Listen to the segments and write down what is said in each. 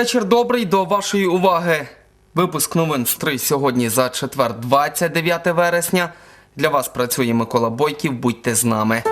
Вечір добрий до вашої уваги. Випуск новин з 3 сьогодні за четвер, 29 вересня. Для вас працює Микола Бойків. Будьте з нами.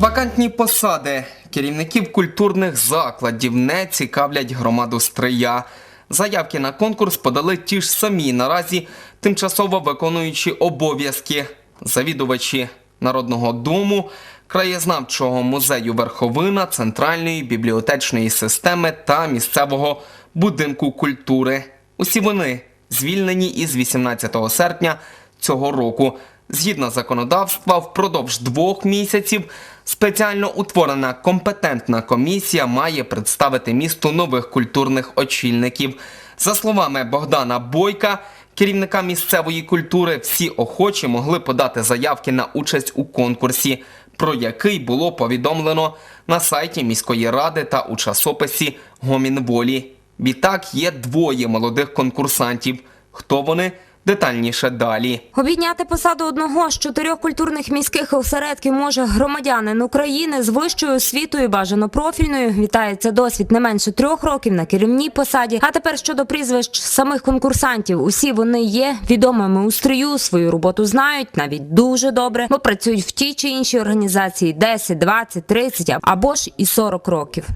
Вакантні посади керівників культурних закладів не цікавлять громаду Стрия. Заявки на конкурс подали ті ж самі наразі тимчасово виконуючі обов'язки завідувачі Народного дому, краєзнавчого музею Верховина, центральної бібліотечної системи та місцевого будинку культури. Усі вони звільнені із 18 серпня цього року. Згідно законодавства, впродовж двох місяців спеціально утворена компетентна комісія має представити місту нових культурних очільників. За словами Богдана Бойка, керівника місцевої культури, всі охочі могли подати заявки на участь у конкурсі, про який було повідомлено на сайті міської ради та у часописі Гомінволі. Відтак є двоє молодих конкурсантів. Хто вони? Детальніше далі. Обійняти посаду одного з чотирьох культурних міських осередків може громадянин України з вищою освітою, бажано профільною. Вітається досвід не менше трьох років на керівній посаді. А тепер щодо прізвищ самих конкурсантів, усі вони є відомими у стрію. Свою роботу знають навіть дуже добре, бо працюють в тій чи іншій організації 10, 20, 30 або ж і 40 років.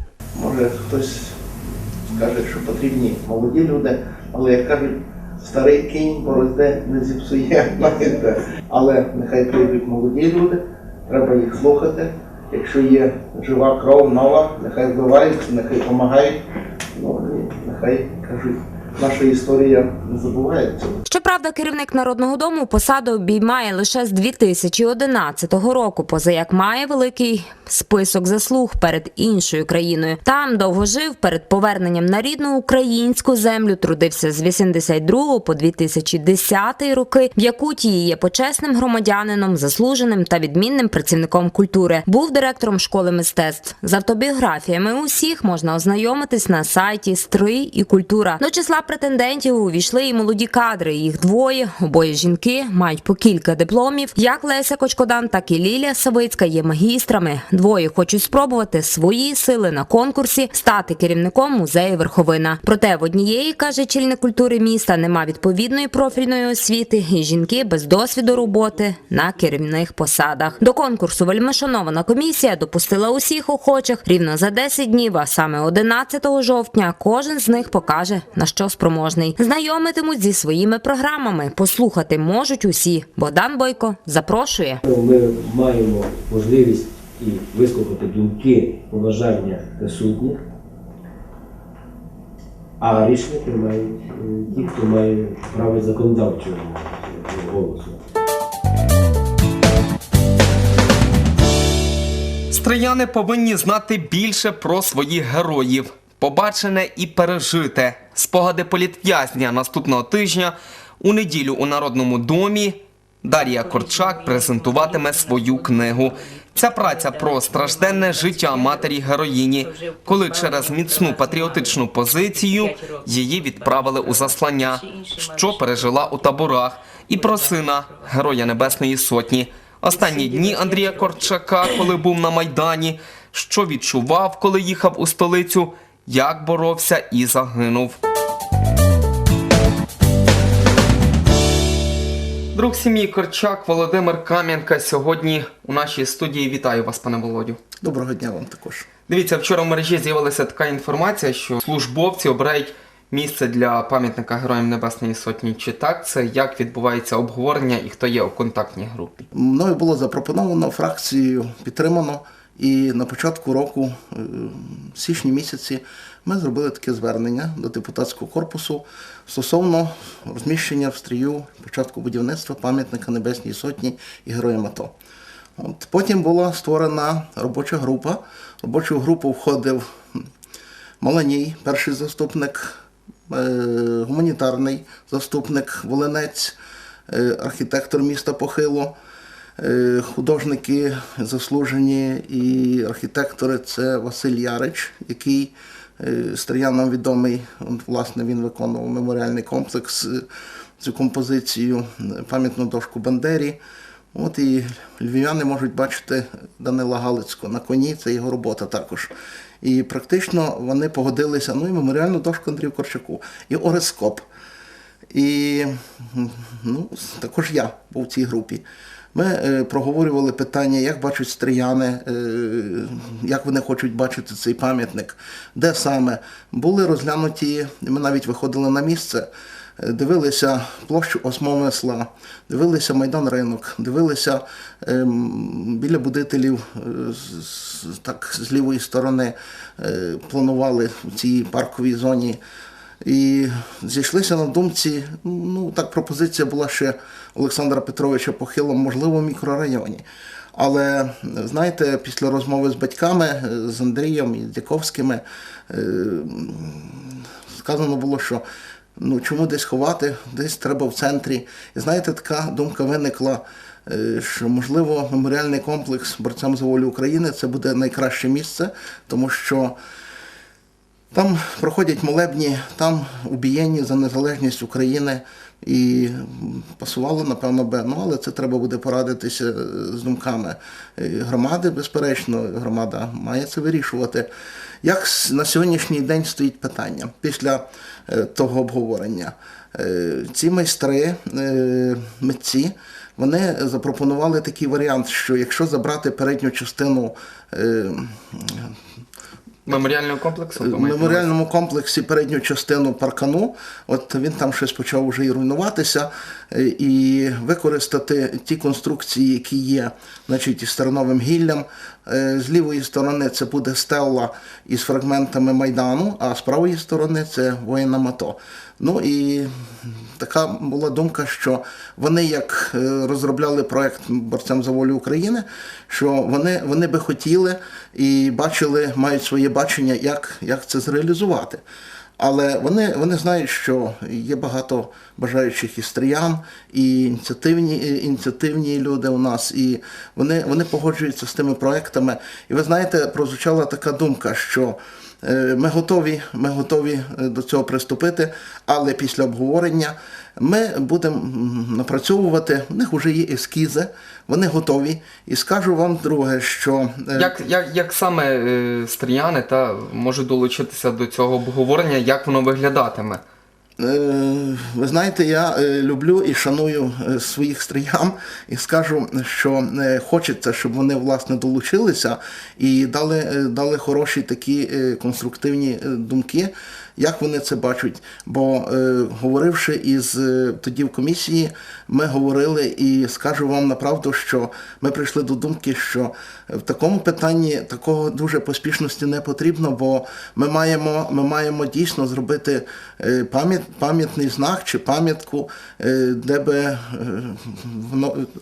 Може хтось скаже, що потрібні молоді люди, але як кажуть, старий кінь борозде не зіпсує, знаєте. Але нехай прийдуть молоді люди, треба їх слухати. Якщо є жива кров, нова, нехай вбиваються, нехай допомагають. Ну і нехай кажуть, наша історія не забувається. Щоправда, керівник народного дому посаду обіймає лише з 2011 року, поза як має великий список заслуг перед іншою країною. Там довго жив перед поверненням на рідну українську землю. Трудився з 82 по 2010 роки. В Якутії є почесним громадянином, заслуженим та відмінним працівником культури. Був директором школи мистецтв. З автобіографіями усіх можна ознайомитись на сайті Стрий і культура. До числа претендентів увійшли і молоді кадри. Їх двоє, обоє жінки, мають по кілька дипломів. Як Леся Кочкодан, так і Лілія Савицька є магістрами. Двоє хочуть спробувати свої сили на конкурсі стати керівником музею Верховина. Проте в однієї каже чільник культури міста нема відповідної профільної освіти, і жінки без досвіду роботи на керівних посадах. До конкурсу вельмишанована комісія допустила усіх охочих рівно за 10 днів, а саме 11 жовтня. Кожен з них покаже на що спроможний. Знайомитимуть зі своїми програмами. Послухати можуть усі. Богдан Бойко запрошує. Ми маємо можливість і вислухати думки, побажання присутніх, а рішення приймають е, ті, хто має право законодавчого голосу. Стрияни повинні знати більше про своїх героїв, побачене і пережите. Спогади політв'язня наступного тижня у неділю у Народному домі Дар'я Корчак презентуватиме свою книгу. Ця праця про стражденне життя матері героїні, коли через міцну патріотичну позицію її відправили у заслання, що пережила у таборах, і про сина Героя Небесної Сотні. Останні дні Андрія Корчака, коли був на Майдані, що відчував, коли їхав у столицю, як боровся і загинув. Друг сім'ї Корчак Володимир Кам'янка сьогодні у нашій студії. Вітаю вас, пане Володю. Доброго дня вам також. Дивіться, вчора в мережі з'явилася така інформація, що службовці обирають місце для пам'ятника Героям Небесної Сотні. Чи так це як відбувається обговорення і хто є у контактній групі? Мною було запропоновано фракцією підтримано. І на початку року, е, в січні місяці, ми зробили таке звернення до депутатського корпусу стосовно розміщення в стрію початку будівництва пам'ятника Небесній Сотні і Героям АТО. От потім була створена робоча група. В робочу групу входив Маланій, перший заступник, е, гуманітарний заступник Волинець, е, архітектор міста Похило, художники заслужені і архітектори це Василь Ярич, який е, стріянам відомий. Власне, він виконував меморіальний комплекс, е, цю композицію, е, пам'ятну дошку Бандері. От і львів'яни можуть бачити Данила Галицького на коні, це його робота також. І практично вони погодилися, ну і меморіальну дошку Андрію Корчаку, і Орескоп. І ну, також я був в цій групі. Ми е, проговорювали питання, як бачать стріяни, е, як вони хочуть бачити цей пам'ятник, де саме. Були розглянуті, ми навіть виходили на місце, е, дивилися площу Осмомисла, дивилися Майдан Ринок, дивилися ем, біля будителів так, з лівої сторони, планували в цій парковій зоні. І зійшлися на думці, ну так пропозиція була ще Олександра Петровича Похила, можливо, в мікрорайоні. Але знаєте, після розмови з батьками, з Андрієм і Дяковськими, е, сказано було, що ну чому десь ховати, десь треба в центрі. І знаєте, така думка виникла, е, що можливо меморіальний комплекс борцям за волю України це буде найкраще місце, тому що. Там проходять молебні, там убієнні за незалежність України і пасувало, напевно, би. Ну, але це треба буде порадитися е, з думками е, громади, безперечно, громада має це вирішувати. Як на сьогоднішній день стоїть питання після е, того обговорення? Ці майстри, митці, вони запропонували такий варіант, що якщо забрати передню частину Меморіального комплексу? в меморіальному комплексі передню частину паркану, от він там щось почав вже і руйнуватися, е, і використати ті конструкції, які є, значить, із терновим гіллям. Е, З лівої сторони це буде стелла із фрагментами майдану, а з правої сторони це воєнна мато. Ну і така була думка, що вони як е, розробляли проект борцям за волю України, що вони, вони би хотіли і бачили, мають своє бачення, як, як це зреалізувати. Але вони, вони знають, що є багато бажаючих і стріян, і ініціативні, ініціативні люди у нас, і вони, вони погоджуються з тими проектами. І ви знаєте, прозвучала така думка, що ми готові, ми готові е, до цього приступити, але після обговорення ми будемо напрацьовувати. У них вже є ескізи, вони готові. І скажу вам друге, що е, Як, як, як саме е, стріяни та можуть долучитися до цього обговорення, як воно виглядатиме? Е, Ви знаєте, я е, люблю і шаную е, своїх стріян і скажу, що хочеться, щоб вони власне долучилися і дали, дали хороші такі конструктивні думки, як вони це бачать. Бо говоривши із тоді в комісії, ми говорили і скажу вам направду, що ми прийшли до думки, що в такому питанні такого дуже поспішності не потрібно, бо ми маємо, ми маємо дійсно зробити е, пам'ят, пам'ятний знак чи пам'ятку, е, де би е,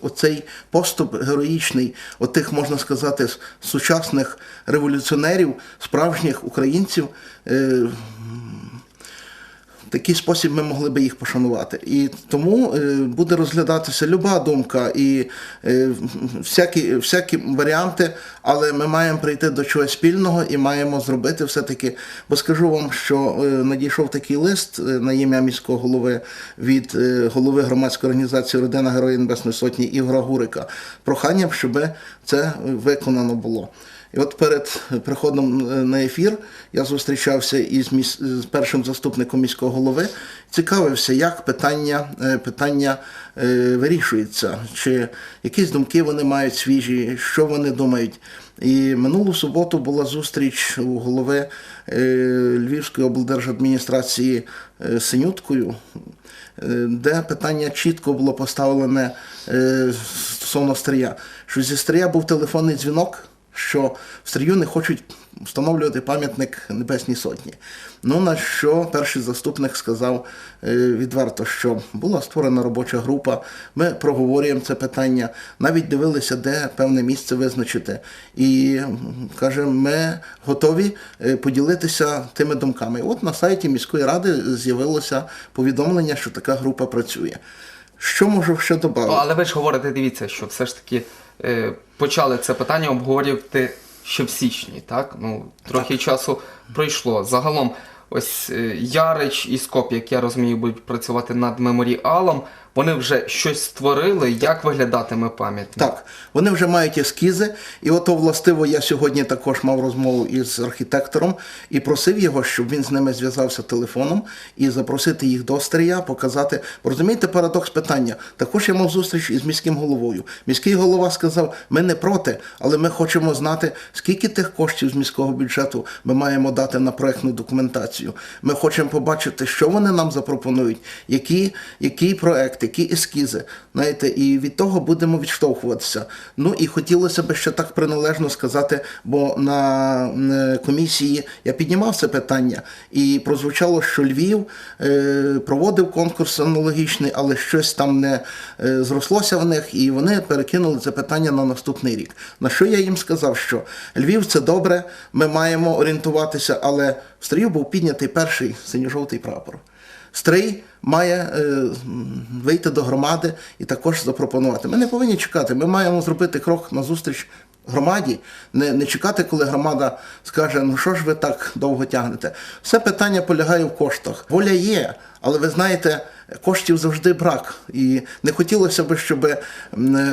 оцей поступ героїчний, отих, можна сказати, сучасних революціонерів, справжніх українців. Такий спосіб ми могли би їх пошанувати. І тому е, буде розглядатися люба думка і е, всякі, всякі варіанти, але ми маємо прийти до чогось спільного і маємо зробити все-таки. Бо скажу вам, що е, надійшов такий лист на ім'я міського голови від голови громадської організації Родина Героїв Небесної Сотні Ігора Гурика. Проханням, щоб це виконано було. І от перед приходом е, на ефір я зустрічався із, міс... з першим заступником міського голови, цікавився, як питання, е, питання е, вирішується, чи якісь думки вони мають свіжі, що вони думають. І минулу суботу була зустріч у голови Львівської облдержадміністрації Синюткою, де питання чітко було поставлене стосовно стрія, що зі стрія був телефонний дзвінок що в Стрію не хочуть встановлювати пам'ятник Небесній Сотні. Ну на що перший заступник сказав е, відверто, що була створена робоча група, ми проговорюємо це питання, навіть дивилися, де певне місце визначити. І каже, ми готові е, поділитися тими думками. От на сайті міської ради з'явилося повідомлення, що така група працює. Що можу ще додати? Ну, але ви ж говорите, дивіться, що все ж таки почали це питання обговорювати ще в січні, так? Ну, трохи часу пройшло. Загалом, ось е, Ярич і Скоп, як я розумію, будуть працювати над меморіалом. Вони вже щось створили. Як виглядатиме пам'ятник? Так, вони вже мають ескізи, і ото властиво я сьогодні також мав розмову із архітектором і просив його, щоб він з ними зв'язався телефоном і запросити їх до Стрия, показати. Розумієте, парадокс питання. Також я мав зустріч із міським головою. Міський голова сказав: ми не проти, але ми хочемо знати, скільки тих коштів з міського бюджету ми маємо дати на проектну документацію. Ми хочемо побачити, що вони нам запропонують, які, який проект, які ескізи. Знаєте, і від того будемо відштовхуватися. Ну і хотілося б ще так приналежно сказати, бо на комісії я піднімав це питання, і прозвучало, що Львів е, проводив конкурс аналогічний, але щось там не е, зрослося в них, і вони перекинули це питання на наступний рік. На що я їм сказав, що Львів це добре, ми маємо орієнтуватися, але в стрію був піднятий перший синьо-жовтий прапор. Стрий має е, вийти до громади і також запропонувати. Ми не повинні чекати. Ми маємо зробити крок назустріч громаді, не, не чекати, коли громада скаже, ну що ж ви так довго тягнете. Все питання полягає в коштах. Воля є, але ви знаєте, коштів завжди брак. І не хотілося б, щоб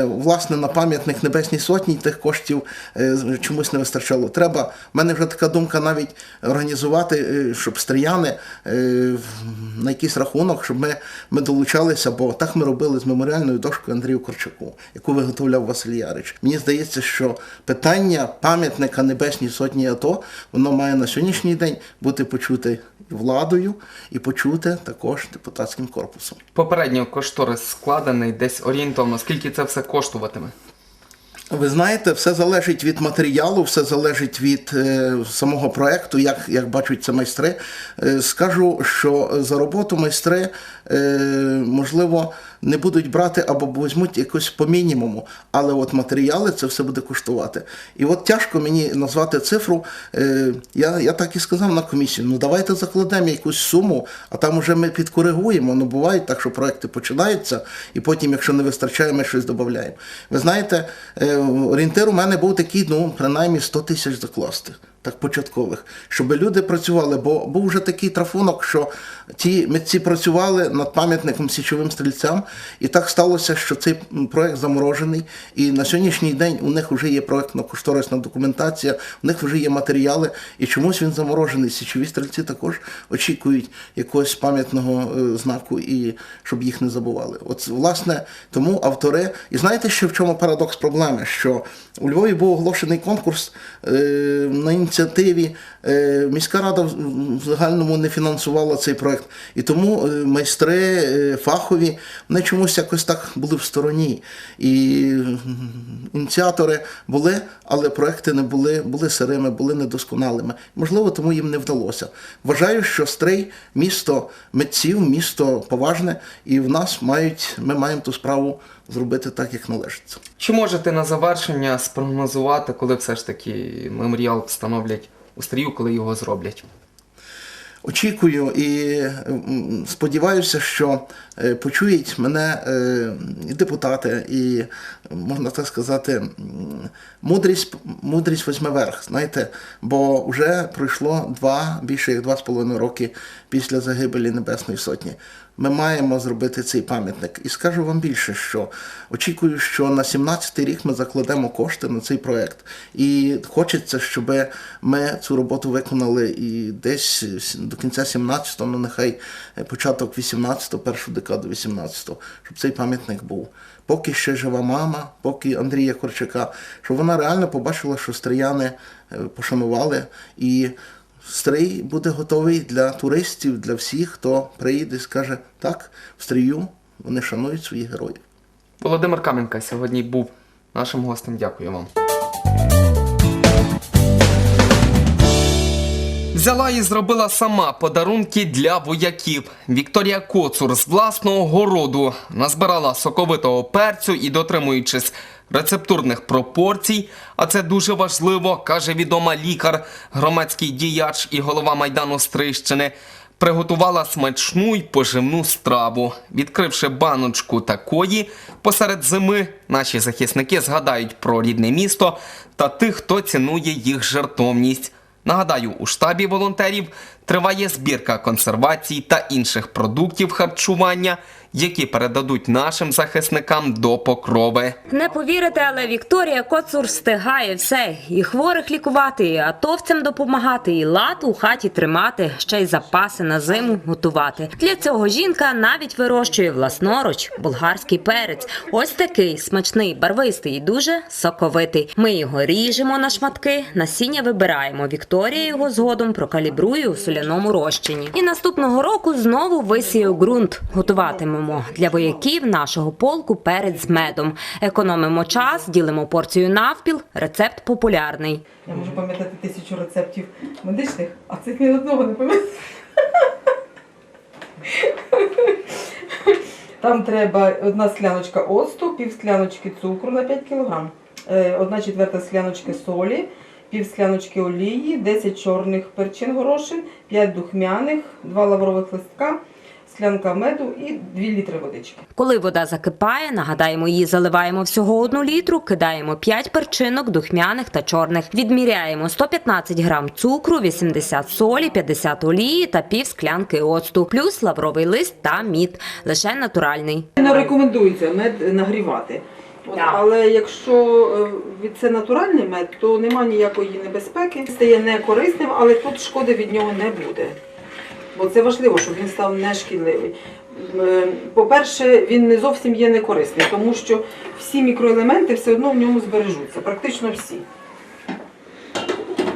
власне на пам'ятник Небесній Сотні тих коштів е, чомусь не вистачало. Треба, в мене вже така думка навіть організувати, е, щоб стріяни е, на якийсь рахунок, щоб ми, ми долучалися, бо так ми робили з меморіальною дошкою Андрію Корчаку, яку виготовляв Василь Ярич. Мені здається, що питання пам'ятника Небесній Сотні АТО, воно має на сьогоднішній день бути почуте владою, і почуте також депутатським корпусом. Попередньо кошторис складений десь орієнтовно. Скільки це все коштуватиме? Ви знаєте, все залежить від матеріалу, все залежить від е, самого проекту, як, як бачать це майстри. Е, скажу, що за роботу майстри, е, можливо, не будуть брати або візьмуть якось по мінімуму, але от матеріали це все буде коштувати. І от тяжко мені назвати цифру. Е, я, я так і сказав на комісії: ну давайте закладемо якусь суму, а там вже ми підкоригуємо. Ну буває так, що проекти починаються, і потім, якщо не вистачає, ми щось додаємо. Ви знаєте, е, орієнтир у мене був такий, ну, принаймні 100 тисяч закласти. Так, початкових, щоб люди працювали, бо був вже такий трафунок, що ті митці працювали над пам'ятником січовим стрільцям, і так сталося, що цей проект заморожений. І на сьогоднішній день у них вже є проектно-кошторисна документація, у них вже є матеріали, і чомусь він заморожений. Січові стрільці також очікують якогось пам'ятного е, знаку, і щоб їх не забували. От власне тому автори, і знаєте, ще в чому парадокс проблеми? Що у Львові був оголошений конкурс е, на ініціативі. Е, міська рада в загальному не фінансувала цей проект. І тому е, майстри е, фахові вони чомусь якось так були в стороні. І ініціатори були, але проекти не були, були сирими, були недосконалими. Можливо, тому їм не вдалося. Вважаю, що Стрий місто митців, місто поважне, і в нас мають, ми маємо ту справу зробити так, як належиться. Чи можете на завершення спрогнозувати, коли все ж таки меморіал встановлять у стрію, коли його зроблять? Очікую і сподіваюся, що е, почують мене е, і депутати, і можна так сказати, мудрість, мудрість возьме верх. Знаєте, бо вже пройшло два більше як два з половиною роки після загибелі Небесної Сотні. Ми маємо зробити цей пам'ятник. І скажу вам більше, що очікую, що на 17-й рік ми закладемо кошти на цей проект. І хочеться, щоб ми цю роботу виконали і десь до кінця 17-го, ну нехай початок 18-го, першу декаду 18-го, щоб цей пам'ятник був. Поки ще жива мама, поки Андрія Корчака, щоб вона реально побачила, що стріяни е, пошанували і. Стрий буде готовий для туристів, для всіх, хто приїде і скаже, так, в стрію вони шанують своїх героїв. Володимир Кам'янка сьогодні був нашим гостем. Дякую вам. Взяла і зробила сама подарунки для вояків. Вікторія Коцур з власного городу назбирала соковитого перцю і, дотримуючись рецептурних пропорцій, а це дуже важливо, каже відома лікар, громадський діяч і голова майдану Стрищини. Приготувала смачну й поживну страву. Відкривши баночку такої, посеред зими наші захисники згадають про рідне місто та тих, хто цінує їх жертовність. Нагадаю, у штабі волонтерів триває збірка консервацій та інших продуктів харчування, які передадуть нашим захисникам до покрови. Не повірите, але Вікторія Коцур встигає все і хворих лікувати, і атовцям допомагати, і лад у хаті тримати, ще й запаси на зиму готувати. Для цього жінка навіть вирощує власноруч болгарський перець. Ось такий смачний, барвистий і дуже соковитий. Ми його ріжемо на шматки, насіння вибираємо. Вікторія його згодом прокалібрує у соляному розчині. І наступного року знову висіє у ґрунт. Готуватимемо для вояків нашого полку перець з медом. Економимо час, ділимо порцію навпіл. Рецепт популярний. Я можу пам'ятати тисячу рецептів медичних, а цих ні одного не пам'ятаю. Там треба одна скляночка оцту, пів скляночки цукру на 5 кг, одна четверта скляночки солі, пів скляночки олії, 10 чорних перчин горошин, 5 духмяних, 2 лаврових листка, склянка меду і 2 літри водички. Коли вода закипає, нагадаємо, її заливаємо всього одну літру, кидаємо 5 перчинок духмяних та чорних. Відміряємо 115 грам цукру, 80 солі, 50 олії та пів склянки оцту, плюс лавровий лист та мід, лише натуральний. Не рекомендується мед нагрівати. От, але якщо е, це натуральний мед, то нема ніякої небезпеки. Стає не корисним, але тут шкоди від нього не буде. Бо це важливо, щоб він став не шкідливий. Е, По-перше, він не зовсім є некорисний, тому що всі мікроелементи все одно в ньому збережуться, практично всі.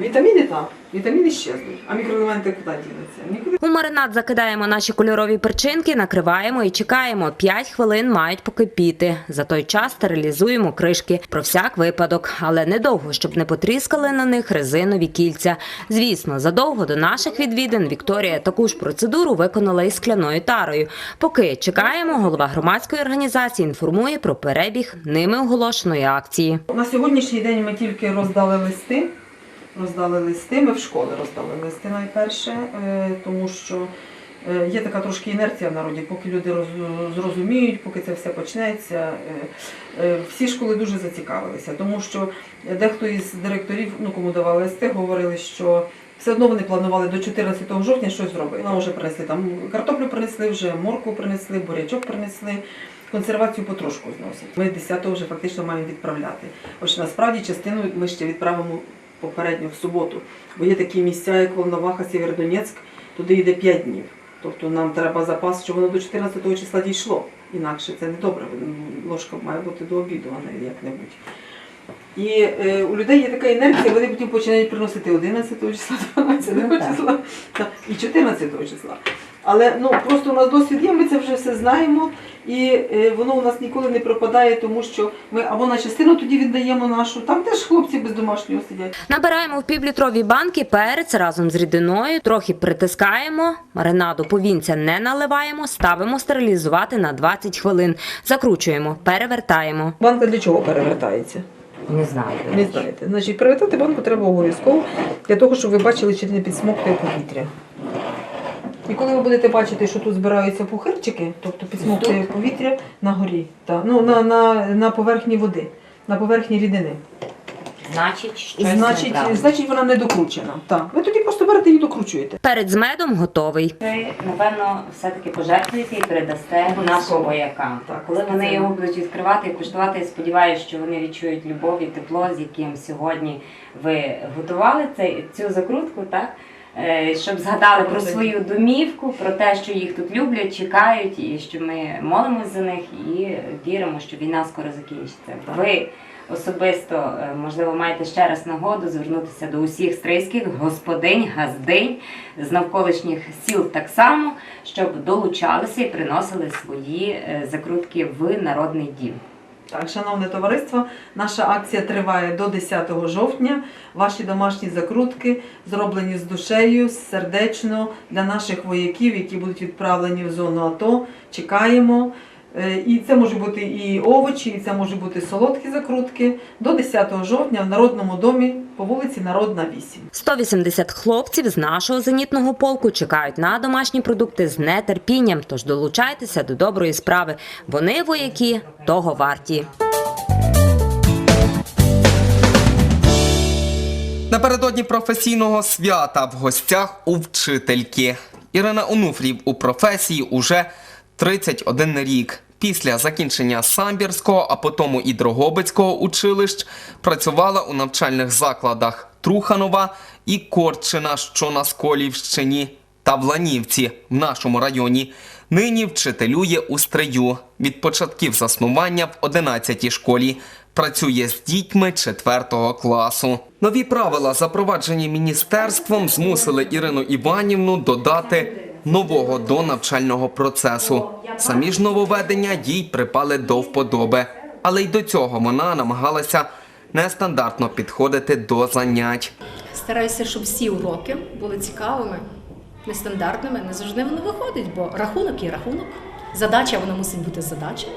Вітаміни так, вітаміни щезнуть, а мікроелементи куди дінуться? Нікуди. У маринад закидаємо наші кольорові перчинки, накриваємо і чекаємо. 5 хвилин мають покипіти. За той час стерилізуємо кришки про всяк випадок, але недовго, щоб не потріскали на них резинові кільця. Звісно, задовго до наших відвідин Вікторія таку ж процедуру виконала із скляною тарою. Поки чекаємо, голова громадської організації інформує про перебіг ними оголошеної акції. На сьогоднішній день ми тільки роздали листи. Роздали листи, ми в школи роздали листи найперше, е, тому що е, є така трошки інерція в народі, поки люди зрозуміють, поки це все почнеться. е, Всі школи дуже зацікавилися, тому що дехто із директорів, ну кому давали листи, говорили, що все одно вони планували до 14 жовтня щось зробити. Нам вже принесли там картоплю принесли, вже морку принесли, бурячок принесли. Консервацію потрошку зносять. Ми 10-го вже фактично маємо відправляти. Хоч насправді частину ми ще відправимо попередньо в суботу. Бо є такі місця, як Волноваха, Сєвєродонецьк, туди йде 5 днів. Тобто нам треба запас, щоб воно до 14 числа дійшло. Інакше це не добре. Ложка має бути до обіду, а не як-небудь. І е, у людей є така інерція, вони потім починають приносити 11 числа, 12 числа і 14 числа. Але ну просто у нас досвід є, ми це вже все знаємо, і е, воно у нас ніколи не пропадає, тому що ми або на частину тоді віддаємо нашу, там теж хлопці без домашнього сидять. Набираємо в півлітрові банки перець разом з рідиною, трохи притискаємо, маринаду повінця не наливаємо, ставимо стерилізувати на 20 хвилин. Закручуємо, перевертаємо. Банка для чого перевертається? Не знаю. Не знаєте. Значить, перевертати банку треба обов'язково для того, щоб ви бачили, чи не підсмоктує повітря. І коли ви будете бачити, що тут збираються пухирчики, тобто підсмоктує повітря на горі, та, ну, на, на, на поверхні води, на поверхні рідини. Значить, Значить, значить, вона не докручена. Так. Ви тоді просто берете і докручуєте. Перець з медом готовий. Ви, напевно, все-таки пожертвуєте і передасте нашим воякам. Так, Коли вони спеціально. його будуть відкривати і куштувати, я сподіваюся, що вони відчують любов і тепло, з яким сьогодні ви готували цей, цю закрутку, так? Е, Щоб згадали про свою домівку, про те, що їх тут люблять, чекають, і що ми молимось за них і віримо, що війна скоро закінчиться. Ви особисто, е, можливо, маєте ще раз нагоду звернутися до усіх стрийських господинь, газдинь з навколишніх сіл так само, щоб долучалися і приносили свої е, закрутки в народний дім. Так, шановне товариство, наша акція триває до 10 жовтня. Ваші домашні закрутки зроблені з душею, сердечно для наших вояків, які будуть відправлені в зону АТО. Чекаємо. Е, І це може бути і овочі, і це може бути солодкі закрутки. До 10 жовтня в Народному домі по вулиці Народна 8. 180 хлопців з нашого зенітного полку чекають на домашні продукти з нетерпінням. Тож долучайтеся до доброї справи. Вони вояки того варті. Напередодні професійного свята в гостях у вчительки. Ірина Онуфрів у професії уже 31 рік. Після закінчення Самбірського, а потім і Дрогобицького училищ працювала у навчальних закладах Труханова і Корчина, що на Сколівщині, та в Ланівці в нашому районі. Нині вчителює у стрию. Від початків заснування в 11 школі. Працює з дітьми 4 класу. Нові правила, запроваджені міністерством, змусили Ірину Іванівну додати нового до навчального процесу. Самі ж нововведення їй припали до вподоби, але й до цього вона намагалася нестандартно підходити до занять. Стараюся, щоб всі уроки були цікавими, нестандартними. Не завжди воно виходить, бо рахунок є рахунок. Задача вона мусить бути задача.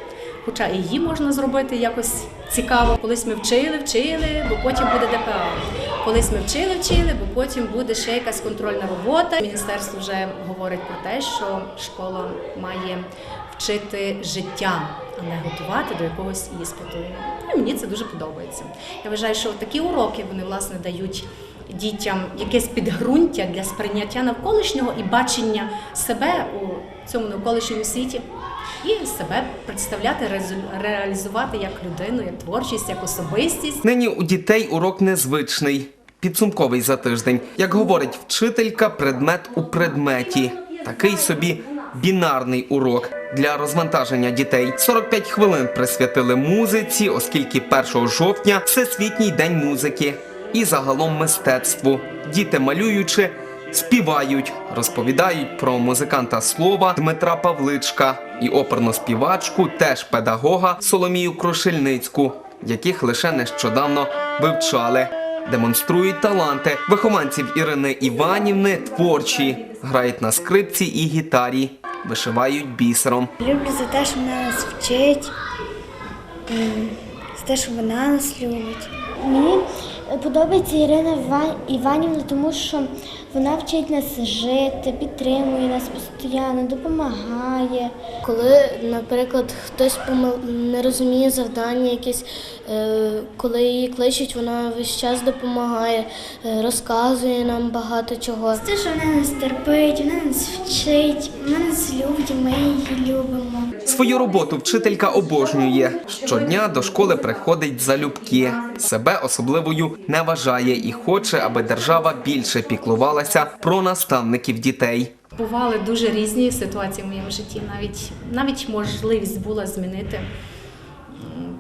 Хоча її можна зробити якось цікаво. Колись ми вчили, вчили, бо потім буде ДПА. Колись ми вчили, вчили, бо потім буде ще якась контрольна робота. Міністерство вже говорить про те, що школа має вчити життя, а не готувати до якогось іспиту. І мені це дуже подобається. Я вважаю, що такі уроки вони власне дають дітям якесь підґрунтя для сприйняття навколишнього і бачення себе у цьому навколишньому світі. І себе представляти, реалізувати як людину, як творчість, як особистість. Нині у дітей урок незвичний, підсумковий за тиждень. Як говорить вчителька, предмет у предметі. Такий собі бінарний урок для розвантаження дітей. 45 хвилин присвятили музиці, оскільки 1 жовтня Всесвітній день музики і загалом мистецтву. Діти малюючи. Співають, розповідають про музиканта слова Дмитра Павличка і оперну співачку, теж педагога Соломію Крушельницьку, яких лише нещодавно вивчали. Демонструють таланти вихованців Ірини Іванівни, творчі, грають на скрипці і гітарі, вишивають бісером. Люблю за те, що вона нас вчить, за те, що вона нас любить. Мені подобається Ірина Іва- Іванівна, тому що вона вчить нас жити, підтримує нас постійно, допомагає. Коли, наприклад, хтось не розуміє завдання якесь, е, коли її кличуть, вона весь час допомагає, е, розказує нам багато чого. Те, що вона нас терпить, вона нас вчить, вона нас любить, ми її любимо. Свою роботу вчителька обожнює. Щодня до школи приходить залюбки. Себе особливою не вважає і хоче, аби держава більше піклувалася про наставників дітей. Бували дуже різні ситуації в моєму житті. Навіть навіть можливість була змінити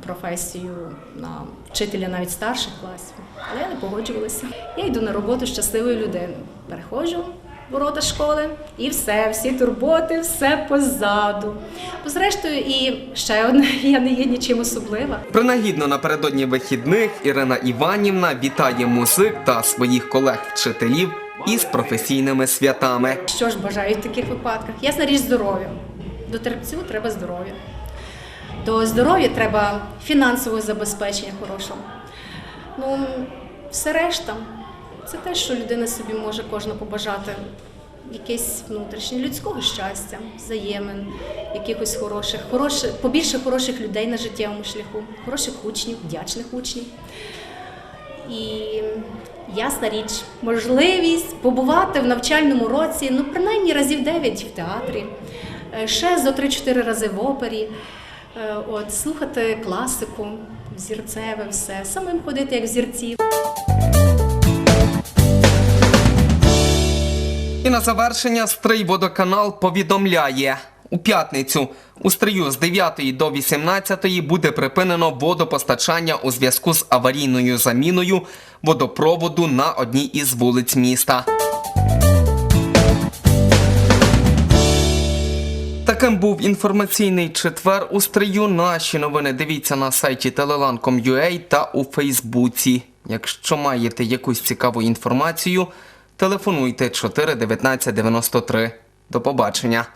професію на вчителя навіть старших класів. Але я не погоджувалася. Я йду на роботу щасливою людиною. Переходжу ворота школи і все, всі турботи, все позаду. Бо зрештою, і ще одне, я не є нічим особлива. Принагідно напередодні вихідних Ірина Іванівна вітає музик та своїх колег-вчителів із професійними святами. Що ж бажають в таких випадках? Ясна річ здоров'я. До терпцю треба здоров'я. До здоров'я треба фінансове забезпечення хорошого. Ну, все решта це те, що людина собі може кожна побажати. Якесь внутрішнє людського щастя, взаємин, якихось хороших, хороших, побільше хороших людей на життєвому шляху, хороших учнів, вдячних учнів. І ясна річ, можливість побувати в навчальному році, ну принаймні разів 9 в театрі, е, ще зо 3-4 рази в опері, е, от, слухати класику, взірцеве все, самим ходити як взірці. І на завершення Стрий водоканал повідомляє. У п'ятницю у стрию з 9 до 18 буде припинено водопостачання у зв'язку з аварійною заміною водопроводу на одній із вулиць міста. Таким був інформаційний четвер у стрию. Наші новини дивіться на сайті telelan.com.ua та у Фейсбуці. Якщо маєте якусь цікаву інформацію, телефонуйте 4 19 93. До побачення.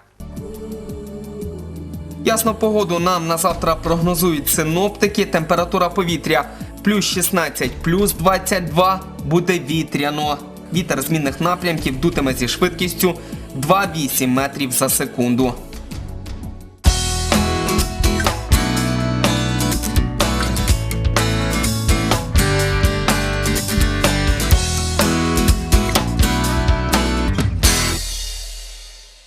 Ясну погоду нам на завтра прогнозують синоптики. Температура повітря плюс 16, плюс 22 буде вітряно. Вітер змінних напрямків дутиме зі швидкістю 2,8 метрів за секунду.